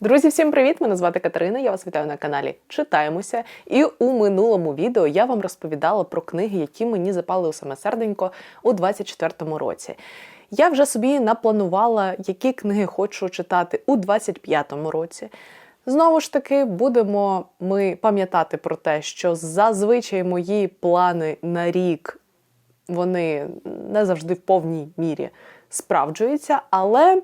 Друзі, всім привіт! Мене звати Катерина. Я вас вітаю на каналі Читаємося. І у минулому відео я вам розповідала про книги, які мені запали у саме серденько у 24-му році. Я вже собі напланувала, які книги хочу читати у 25-му році. Знову ж таки, будемо ми пам'ятати про те, що зазвичай мої плани на рік вони не завжди в повній мірі справджуються, але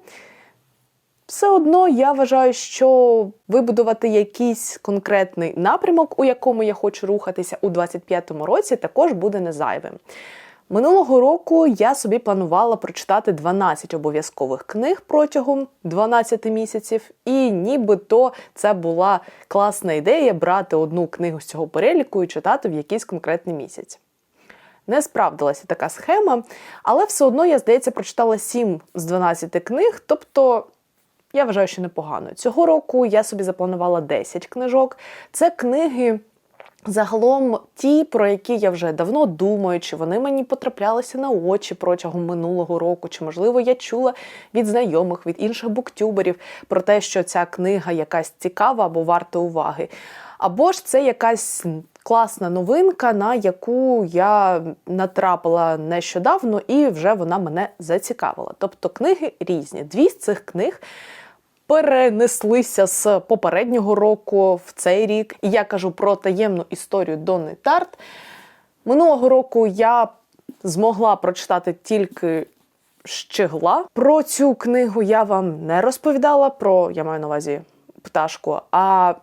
все одно я вважаю, що вибудувати якийсь конкретний напрямок, у якому я хочу рухатися у 25-му році, також буде не зайвим. Минулого року я собі планувала прочитати 12 обов'язкових книг протягом 12 місяців, і нібито це була класна ідея брати одну книгу з цього переліку і читати в якийсь конкретний місяць. Не справдилася така схема, але все одно я, здається, прочитала 7 з 12 книг, тобто я вважаю, що непогано. Цього року я собі запланувала 10 книжок. Це книги. Загалом ті, про які я вже давно думаю, чи вони мені потраплялися на очі протягом минулого року, чи, можливо, я чула від знайомих, від інших буктюберів про те, що ця книга якась цікава або варта уваги. Або ж це якась класна новинка, на яку я натрапила нещодавно, і вже вона мене зацікавила. Тобто книги різні. Дві з цих книг перенеслися з попереднього року в цей рік. І я кажу про таємну історію Донни Тарт. Минулого року я змогла прочитати тільки щегла. Про цю книгу я вам не розповідала, про я маю на увазі пташку. а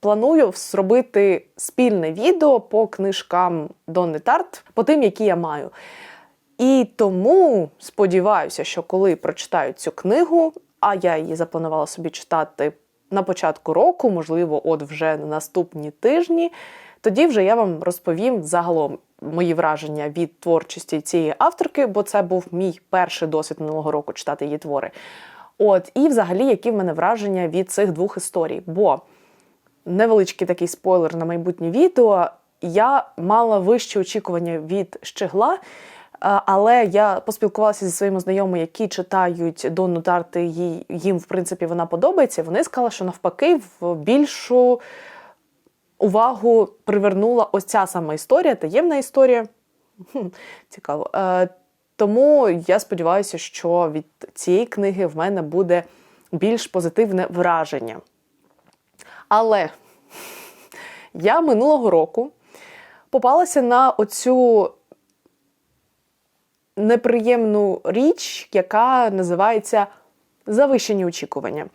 Планую зробити спільне відео по книжкам Донни Тарт, по тим, які я маю. І тому сподіваюся, що коли прочитаю цю книгу, а я її запланувала собі читати на початку року, можливо, от вже на наступні тижні. Тоді вже я вам розповім загалом мої враження від творчості цієї авторки, бо це був мій перший досвід минулого року читати її твори. От, і взагалі, які в мене враження від цих двох історій. Бо невеличкий такий спойлер на майбутнє відео. Я мала вищі очікування від щегла. Але я поспілкувалася зі своїми знайомими, які читають Донну Тарти, їм, в принципі, вона подобається. Вони сказали, що навпаки, в більшу увагу привернула ось ця сама історія, таємна історія. Цікаво. Е, тому я сподіваюся, що від цієї книги в мене буде більш позитивне враження. Але я минулого року попалася на оцю неприємну річ, яка називається завищені очікування.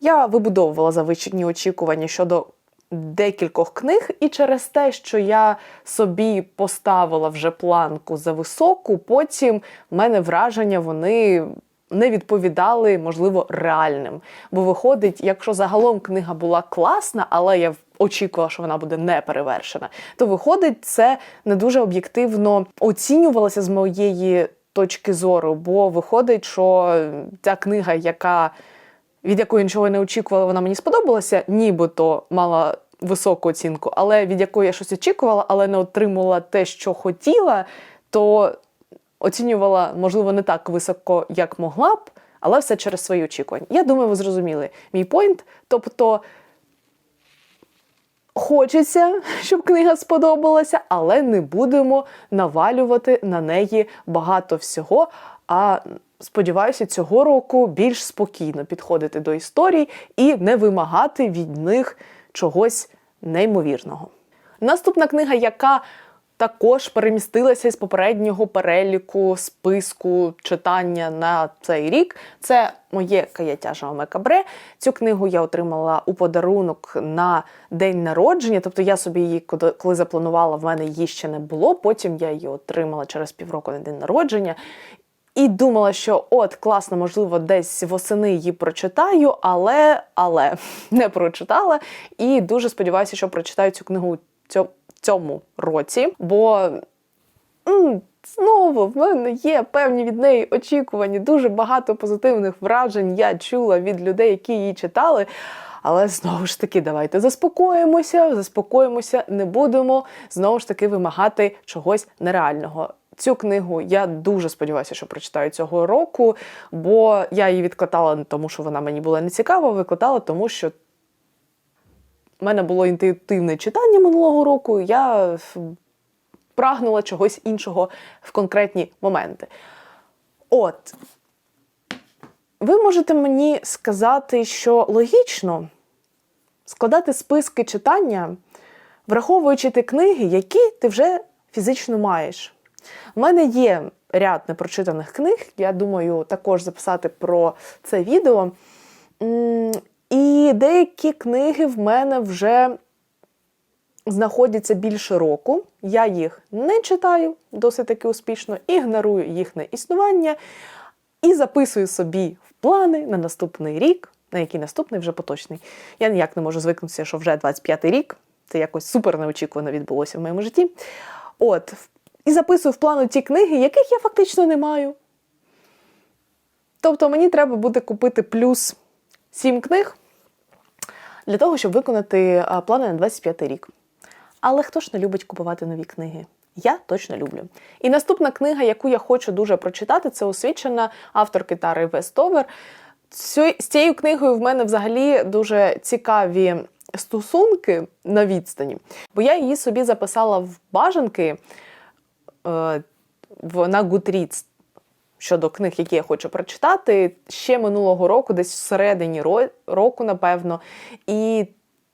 Я вибудовувала завищені очікування щодо декількох книг, і через те, що я собі поставила вже планку за високу, потім в мене враження вони. Не відповідали, можливо, реальним. Бо виходить, якщо загалом книга була класна, але я очікувала, що вона буде не перевершена, то виходить, це не дуже об'єктивно оцінювалося з моєї точки зору. Бо виходить, що ця книга, яка від якої нічого не очікувала, вона мені сподобалася, нібито мала високу оцінку, але від якої я щось очікувала, але не отримала те, що хотіла, то оцінювала, можливо, не так високо, як могла б, але все через свої очікування. Я думаю, ви зрозуміли мій поінт. Тобто. Хочеться, щоб книга сподобалася, але не будемо навалювати на неї багато всього. А сподіваюся, цього року більш спокійно підходити до історій і не вимагати від них чогось неймовірного. Наступна книга, яка також перемістилася з попереднього переліку списку читання на цей рік. Це моє каяття Жауме Кабре. Цю книгу я отримала у подарунок на день народження. Тобто я собі її, коли запланувала, в мене її ще не було. Потім я її отримала через півроку на день народження. І думала, що от класно, можливо, десь восени її прочитаю, але але не прочитала. І дуже сподіваюся, що прочитаю цю книгу цьому році, бо знову в мене є певні від неї очікування. Дуже багато позитивних вражень я чула від людей, які її читали. Але знову ж таки, давайте заспокоїмося, заспокоїмося, не будемо знову ж таки вимагати чогось нереального. Цю книгу я дуже сподіваюся, що прочитаю цього року, бо я її відкладала не тому, що вона мені була не цікава, викладала, тому що в мене було інтуїтивне читання минулого року. Я прагнула чогось іншого в конкретні моменти. От, ви можете мені сказати, що логічно складати списки читання, враховуючи ті книги, які ти вже фізично маєш. У мене є ряд непрочитаних книг, я думаю, також записати про це відео. І деякі книги в мене вже знаходяться більше року. Я їх не читаю досить таки успішно, ігнорую їхнє існування і записую собі в плани на наступний рік, на який наступний вже поточний. Я ніяк не можу звикнутися, що вже 25-й рік. Це якось супер неочікувано відбулося в моєму житті. От, і записую в плану ті книги, яких я фактично не маю. Тобто мені треба буде купити плюс 7 книг для того, щоб виконати плани на 25 рік. Але хто ж не любить купувати нові книги? Я точно люблю. І наступна книга, яку я хочу дуже прочитати, це освічена авторки Тари Вестовер. З цією книгою в мене взагалі дуже цікаві стосунки на відстані, бо я її собі записала в бажанки е, на Goodreads щодо книг, які я хочу прочитати, ще минулого року, десь всередині року, напевно. І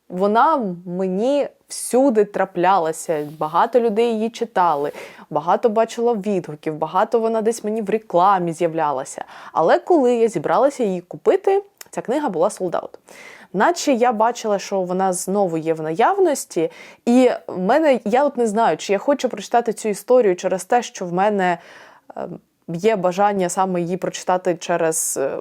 вона мені всюди траплялася. Багато людей її читали, багато бачила відгуків, багато вона десь мені в рекламі з'являлася. Але коли я зібралася її купити, ця книга була солдат. Наче я бачила, що вона знову є в наявності, і в мене я от не знаю, чи я хочу прочитати цю історію через те, що в мене ем, є бажання саме її прочитати через е,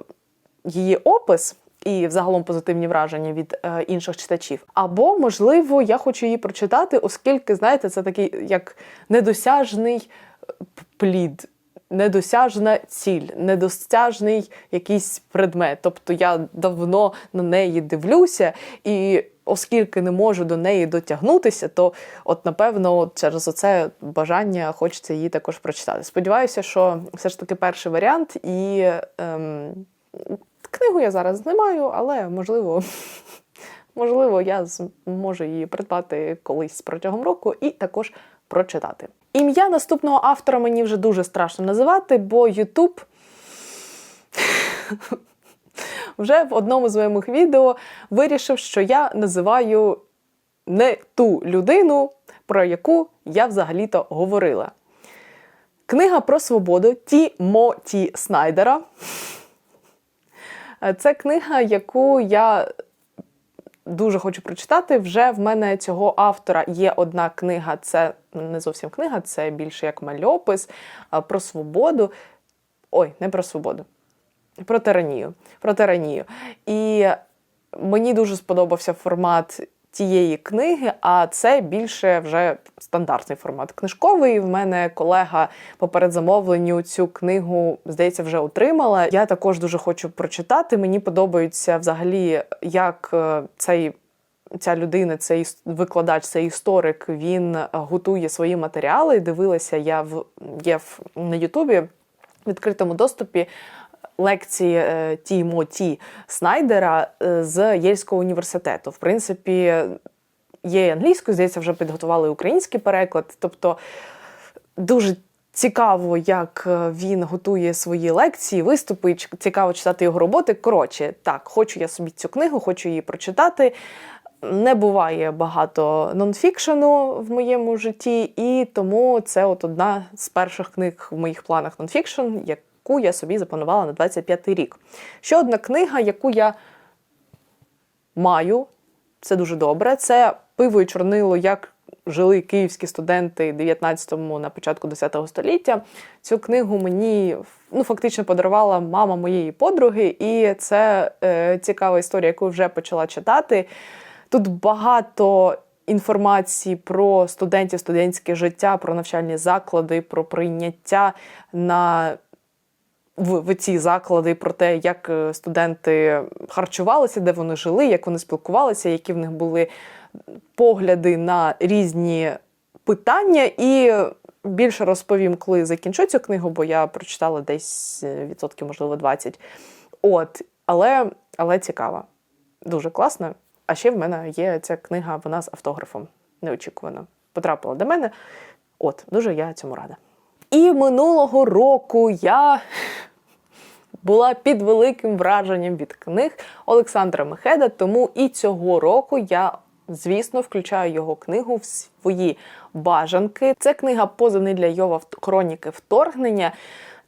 її опис. І взагалом позитивні враження від е, інших читачів. Або, можливо, я хочу її прочитати, оскільки, знаєте, це такий як недосяжний е, плід, недосяжна ціль, недосяжний якийсь предмет. Тобто я давно на неї дивлюся, і оскільки не можу до неї дотягнутися, то от напевно через оце бажання хочеться її також прочитати. Сподіваюся, що все ж таки перший варіант, і ем, книгу я зараз не маю, але можливо. Можливо, я зможу її придбати колись протягом року і також прочитати. Ім'я наступного автора мені вже дуже страшно називати, бо Ютуб вже в одному з моїх відео вирішив, що я називаю не ту людину, про яку я взагалі-то говорила. Книга про свободу Тімоті Снайдера. Це книга, яку я дуже хочу прочитати. Вже в мене цього автора є одна книга, це не зовсім книга, це більше як мальопис про свободу. Ой, не про свободу про тиранію. Про тиранію. І мені дуже сподобався формат тієї книги, а це більше вже стандартний формат книжковий. В мене колега по передзамовленню цю книгу, здається, вже отримала. Я також дуже хочу прочитати. Мені подобається взагалі, як е, цей. Ця людина, цей викладач, цей історик, він готує свої матеріали. Дивилася я в є в на Ютубі відкритому доступі лекції е, Тімоті Снайдера е, з Єльського університету. В принципі, є англійською, здається, вже підготували український переклад. Тобто дуже цікаво, як е, він готує свої лекції, виступи. Цікаво читати його роботи. Коротше, так, хочу я собі цю книгу, хочу її прочитати. Не буває багато нонфікшену в моєму житті, і тому це от одна з перших книг в моїх планах нонфікшн, яку я собі запланувала на 25-й рік. Ще одна книга, яку я маю, це дуже добре. Це пиво і чорнило, як жили київські студенти 19-му на початку 10-го століття. Цю книгу мені ну, фактично подарувала мама моєї подруги, і це е, цікава історія, яку вже почала читати. Тут багато. Інформації про студентів, студентське життя, про навчальні заклади, про прийняття на в, в ці заклади про те, як е, студенти харчувалися, де вони жили, як вони спілкувалися, які в них були погляди на різні питання. І більше розповім, коли закінчу цю книгу, бо я прочитала десь е, відсотків, можливо, 20. От, але, але цікава. Дуже класна. А ще в мене є ця книга, вона з автографом. Неочікувано. Потрапила до мене. От, дуже я цьому рада. І минулого року я була під великим враженням від книг Олександра Мехеда, тому і цього року я. Звісно, включаю його книгу в свої бажанки. Це книга Позивний для Йова хроніки вторгнення.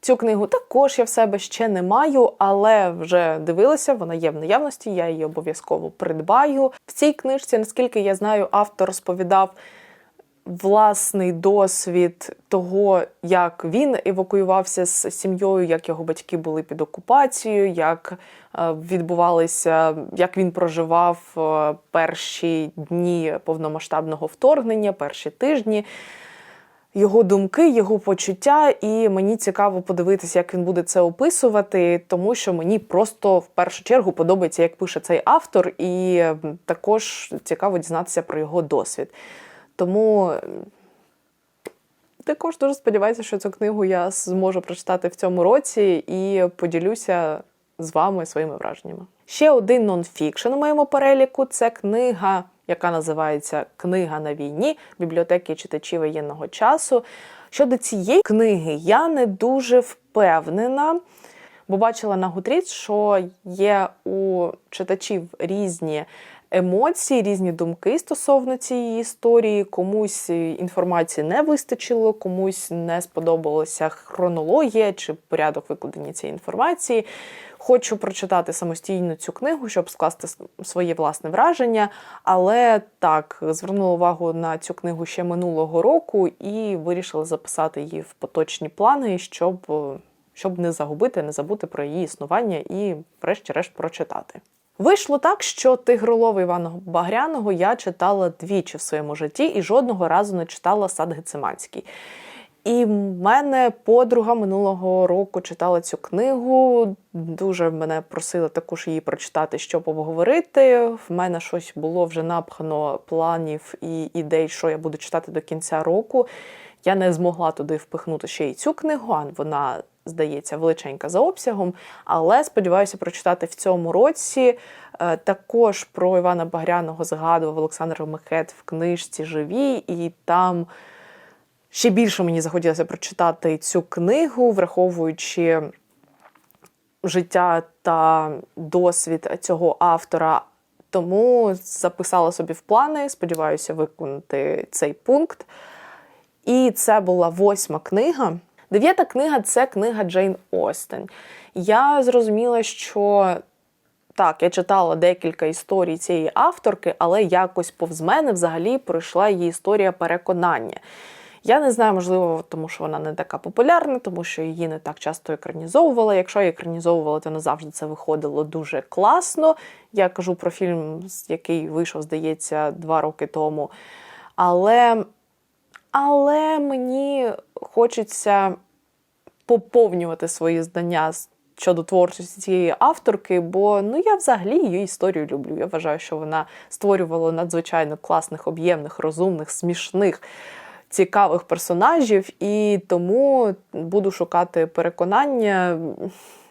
Цю книгу також я в себе ще не маю, але вже дивилася, вона є в наявності, я її обов'язково придбаю. В цій книжці, наскільки я знаю, автор розповідав власний досвід того, як він евакуювався з сім'єю, як його батьки були під окупацією, як е, відбувалися, як він проживав е, перші дні повномасштабного вторгнення, перші тижні. Його думки, його почуття, і мені цікаво подивитися, як він буде це описувати, тому що мені просто в першу чергу подобається, як пише цей автор, і також цікаво дізнатися про його досвід. Тому також дуже сподіваюся, що цю книгу я зможу прочитати в цьому році і поділюся з вами своїми враженнями. Ще один нонфікшн у моєму переліку це книга, яка називається Книга на війні бібліотеки читачів воєнного часу. Щодо цієї книги, я не дуже впевнена, бо бачила на Гутріц, що є у читачів різні емоції, різні думки стосовно цієї історії. Комусь інформації не вистачило, комусь не сподобалася хронологія чи порядок викладення цієї інформації. Хочу прочитати самостійно цю книгу, щоб скласти своє власне враження. Але так, звернула увагу на цю книгу ще минулого року і вирішила записати її в поточні плани, щоб щоб не загубити, не забути про її існування і, врешті-решт, прочитати. Вийшло так, що тигролова Івана Багряного я читала двічі в своєму житті і жодного разу не читала сад Гециманський. І в мене подруга минулого року читала цю книгу. Дуже мене просили також її прочитати, щоб обговорити. В мене щось було вже напхано планів і ідей, що я буду читати до кінця року. Я не змогла туди впихнути ще й цю книгу, а вона здається, величенька за обсягом, але сподіваюся прочитати в цьому році. Е, також про Івана Багряного згадував Олександр Мехет в книжці Живі, і там ще більше мені захотілося прочитати цю книгу, враховуючи життя та досвід цього автора. Тому записала собі в плани, сподіваюся виконати цей пункт. І це була восьма книга. Дев'ята книга це книга Джейн Остен. Я зрозуміла, що так, я читала декілька історій цієї авторки, але якось повз мене взагалі пройшла її історія переконання. Я не знаю, можливо, тому що вона не така популярна, тому що її не так часто екранізовувала. Якщо її екранізовували, то не завжди це виходило дуже класно. Я кажу про фільм, який вийшов, здається, два роки тому. Але але мені хочеться поповнювати свої знання щодо творчості цієї авторки, бо ну я взагалі її історію люблю. Я вважаю, що вона створювала надзвичайно класних, об'ємних, розумних, смішних. Цікавих персонажів, і тому буду шукати переконання.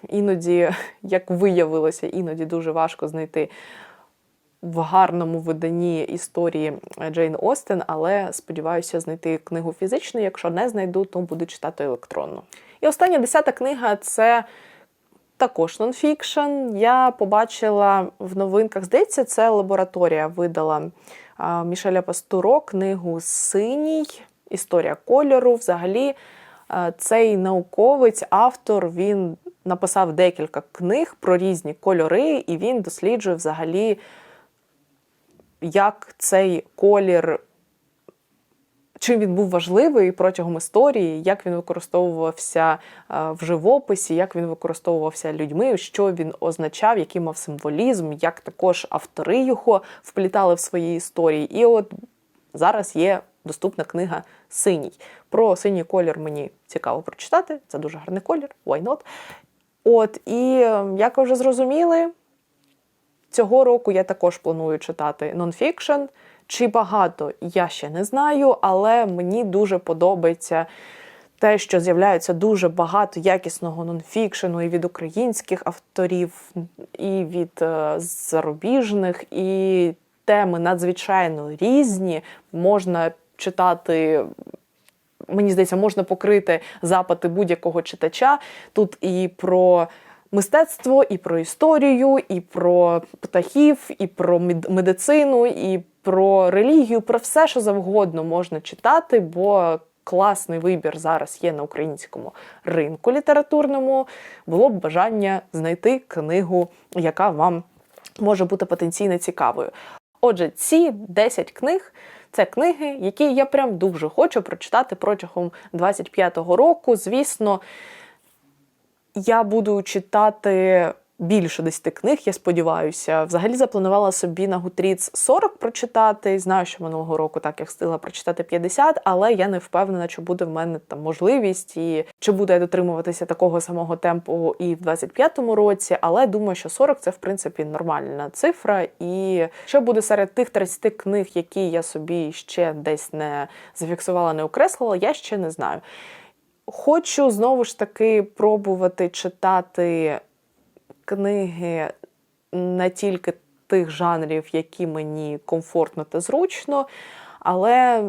Іноді, як виявилося, іноді дуже важко знайти в гарному виданні історії Джейн Остен, але сподіваюся знайти книгу фізично. Якщо не знайду, то буду читати електронно. І остання десята книга це. Також нонфікшн. Я побачила в новинках, здається, це лабораторія видала Мішеля Пастуро книгу Синій, історія кольору. Взагалі, цей науковець, автор, він написав декілька книг про різні кольори, і він досліджує взагалі як цей колір, чим він був важливий протягом історії, як він використовувався е, в живописі, як він використовувався людьми, що він означав, який мав символізм, як також автори його вплітали в свої історії. І от зараз є доступна книга Синій. Про синій колір мені цікаво прочитати. Це дуже гарний колір, why not? От, і ем, як ви вже зрозуміли, Цього року я також планую читати нонфікшн. Чи багато я ще не знаю, але мені дуже подобається те, що з'являється дуже багато якісного нонфікшену і від українських авторів, і від е, зарубіжних, і теми надзвичайно різні. Можна читати. Мені здається, можна покрити запити будь-якого читача. Тут і про мистецтво, і про історію, і про птахів, і про мед- медицину, і про релігію, про все, що завгодно можна читати, бо класний вибір зараз є на українському ринку літературному. Було б бажання знайти книгу, яка вам може бути потенційно цікавою. Отже, ці 10 книг це книги, які я прям дуже хочу прочитати протягом 25-го року. Звісно, я буду читати більше 10 книг, я сподіваюся. Взагалі запланувала собі на Goodreads 40 прочитати. Знаю, що минулого року так я встигла прочитати 50, але я не впевнена, чи буде в мене там можливість і чи буду я дотримуватися такого самого темпу і в 25-му році. Але думаю, що 40 це в принципі нормальна цифра. І що буде серед тих 30 книг, які я собі ще десь не зафіксувала, не окреслила, я ще не знаю. Хочу знову ж таки пробувати читати книги не тільки тих жанрів, які мені комфортно та зручно, але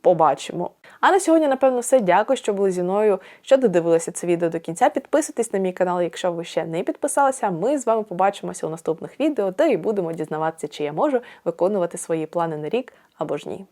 побачимо. А на сьогодні, напевно, все. Дякую, що були зі мною, що додивилися це відео до кінця. Підписуйтесь на мій канал, якщо ви ще не підписалися. Ми з вами побачимося у наступних відео, де і будемо дізнаватися, чи я можу виконувати свої плани на рік або ж ні.